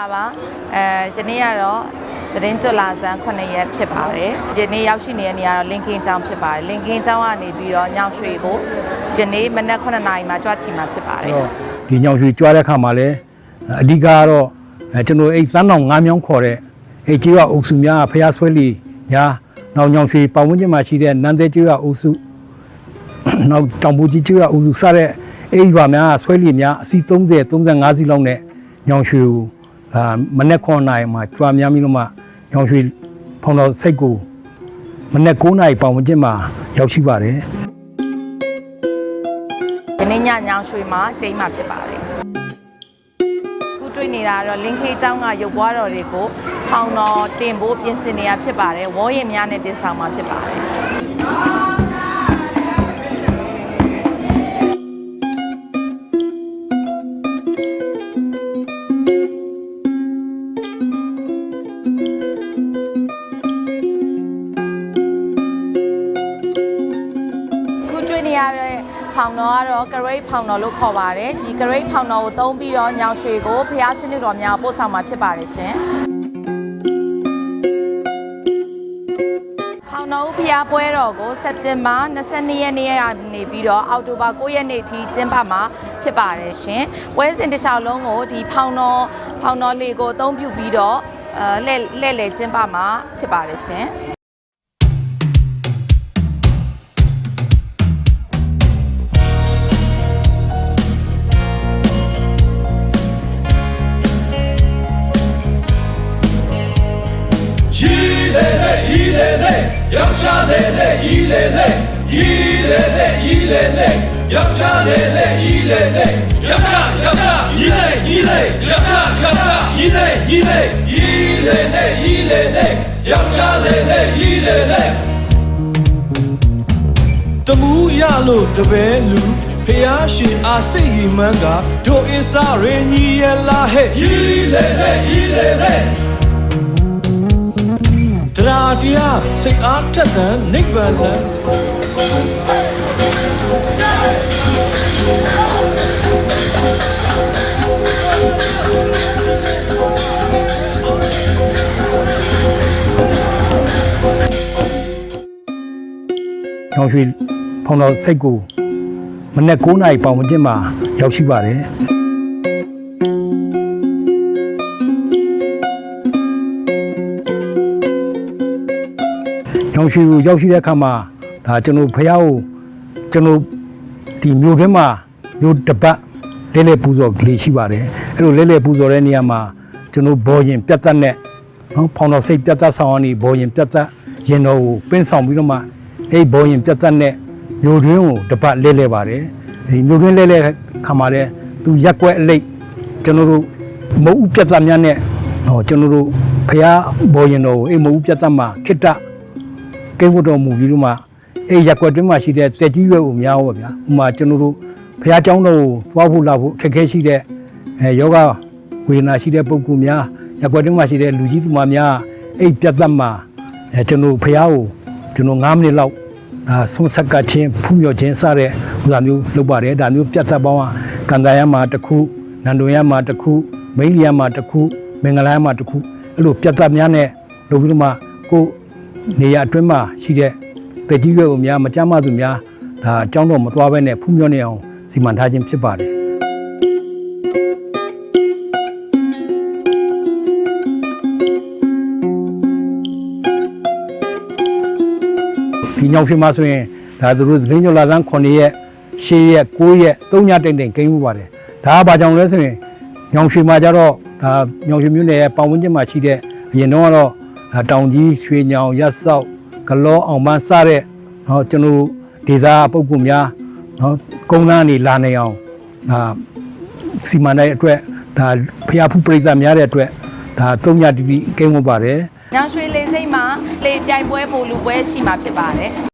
လာပါအဲယနေ့ကတော့သတင်းကြွလာစမ်း9ရက်ဖြစ်ပါတယ်ယနေ့ရောက်ရှိနေတဲ့နေရာတော့လင်ကင်းကျောင်းဖြစ်ပါတယ်လင်ကင်းကျောင်းကနေပြီးတော့ညောင်ရွှေကိုယနေ့မနက်9နာရီမှာကြွချီမှာဖြစ်ပါတယ်တော့ဒီညောင်ရွှေကြွားတဲ့ခါမှာလည်းအဓိကကတော့အဲကျွန်တော်အဲ့သန်းတော်၅မြောင်းခေါ်တဲ့အဲ့ကျေးရွာအုပ်စုများဖျားဆွဲလီညာနောက်ညောင်ရွှေပတ်ဝန်းကျင်မှာရှိတဲ့နန်းသေးကျေးရွာအုပ်စုနောက်တောင်ပူကြီးကျေးရွာအုပ်စုစတဲ့အဲ့ဒီရွာများဆွဲလီများအစီ30 35စီလောက်နဲ့ညောင်ရွှေကို အာမနေ့9နိုင်မှာကြွားများပြီးတော့မှညောင်ရွှေဖောင်တော်စိတ်ကိုမနေ့9နိုင်ပတ်ဝန်းကျင်မှာရောက်ရှိပါတယ်ယနေ့ညညောင်ရွှေမှာကျိန်းမှာဖြစ်ပါတယ်ခုတွေ့နေတာကတော့လင်ခေကျောင်းကရုပ်ပွားတော်တွေကိုဖောင်တော်တင်ဖို့ပြင်ဆင်နေတာဖြစ်ပါတယ်ဝေါ်ရင်များနဲ့တင်ဆောင်မှာဖြစ်ပါတယ် ရတဲ့ဖောင်တော်ကတော့ကရိတ်ဖောင်တော်လို့ခေါ်ပါတယ်ဒီကရိတ်ဖောင်တော်ကိုသုံးပြီးတော့ညောင်ရွှေကိုဖျားစနစ်တော်များကိုပို့ဆောင်မှာဖြစ်ပါတယ်ရှင်ဖောင်တော်ဦးဖျားပွဲတော်ကိုစက်တင်ဘာ22ရက်နေ့ကနေပြီးတော့အောက်တိုဘာ9ရက်နေ့ထိကျင်းပမှာဖြစ်ပါတယ်ရှင်ပွဲစဉ်တစ်လျှောက်လုံးကိုဒီဖောင်တော်ဖောင်တော်လေးကိုအသုံးပြုပြီးတော့အဲလဲ့လဲ့လဲကျင်းပမှာဖြစ်ပါတယ်ရှင် လေရီလေလေရီလေလေရီလေလေယောက်ျားလေလေရီလေလေယောက်ျားယောက်ျားရီလေရီလေယောက်ျားယောက်ျားရီလေရီလေရီလေလေရီလေလေယောက်ျားလေလေရီလေလေတမူရလို့တပည့်လူဖျားရှင်အားစိတ်ကြီးမှန်းကတို့အစ္စရေညီရလာဟဲ့ရီလေလေရီလေလေ တရားတရားစိတ်အားထက်သန်နိဗ္ဗာန်လံ။ညောင်ရွှေဖောင်တော်စိတ်ကိုမနေ့9နာရီပတ်ဝန်းကျင်မှာရောက်ရှိပါတယ်။ ညောင်ရွှေကိုရောက်ရှိတဲ့အခါမှာဒါကျွန်တော်ဖះကိုကျွန်တော်ဒီမြို့ထဲမှာမြို့တစ်ပတ်လဲလဲပူဇော်ကလေးရှိပါတယ်။အဲ့လိုလဲလဲပူဇော်တဲ့နေရာမှာကျွန်တော်ဘောရင်ပြတ်သက်နဲ့နော်ဖောင်တော်စိတ်ပြတ်သက်ဆောင်အနေဘောရင်ပြတ်သက်ရင်တော်ကိုပင်းဆောင်ပြီးတော့မှအဲ့ဘောရင်ပြတ်တက်နဲ့မျိုးတွင်းကိုတပတ်လဲလဲပါတယ်ဒီမျိုးတွင်းလဲလဲခါမှာတဲ့သူရက်ကွက်အလိတ်ကျွန်တော်တို့မုတ်ဥပြတ်တက်များနဲ့ဟောကျွန်တော်တို့ဖះဘောရင်တော်ကိုအဲ့မုတ်ဥပြတ်တက်မှာခိတ္တ ကိန်းဝတ်တော်မူပြီးတော့မှအေးရက်ွက်တွင်းမှာရှိတဲ့တက်ကြီးရွယ်ဦးများဟောဗျာဥမာကျွန်တော်တို့ဘုရားကျောင်းတော်ကိုသွားဖို့လာဖို့အခက်အခဲရှိတဲ့အဲယောဂဝေဒနာရှိတဲ့ပုဂ္ဂိုလ်များရက်ွက်တွင်းမှာရှိတဲ့လူကြီးသူမများအိတ်ပြတ်သက်မှာအဲကျွန်တော်ဘုရားကိုကျွန်တော်9မိနစ်လောက်ဒါဆုံးဆက်ကချင်းဖူးမြော်ခြင်းစတဲ့ဟိုလိုမျိုးလုပ်ပါတယ်ဒါမျိုးပြတ်သက်ပေါင်းကန္တာရမှာတစ်ခုနန္ဒုံရမှာတစ်ခုမိန်းလျာမှာတစ်ခုမင်္ဂလာရမှာတစ်ခုအဲ့လိုပြတ်သက်များနဲ့လုပ်ပြီးတော့မှကို နေရာအတွင်းမှာရှိတဲ့တကြီးရွယ်ကိုများမကြမ်းမသူများဒါအကြောင်းတော့မသွားဘဲနဲ့ဖူးမြော်နေအောင်စီမံထားခြင်းဖြစ်ပါတယ်ဒီညောင်ရွှေမှာဆိုရင်ဒါသူတို့သတင်းကြော်လာစမ်း9ရက်10ရက်9ရက်3ညတိမ်တိမ်ကိန်းမှုပါတယ်ဒါကဘာကြောင့်လဲဆိုရင်ညောင်ရွှေမှာကြတော့ဒါညောင်ရွှေမြို့နယ်ရဲ့ပတ်ဝန်းကျင်မှာရှိတဲ့အရင်တော့ကတော့ဒါ တောင်ကြီးရွှေညောင်ရက်ဆောက်ကလောအောင်ပန်းစတဲ့เนาะကျွန်တော်တို့ဒေသပုဂ္ဂိုလ်များเนาะကုန်းလန်းနေလာနေအောင်ဒါစီမံတဲ့အတွက်ဒါဖျားဖူးပြိဿများတဲ့အတွက်ဒါ3ညတိတိကိန်းမှုပါတယ် ညောင်ရွှေလေးစိတ်မှာလေပြိုင်ပွဲပို့လူပွဲရှိမှာဖြစ်ပါတယ်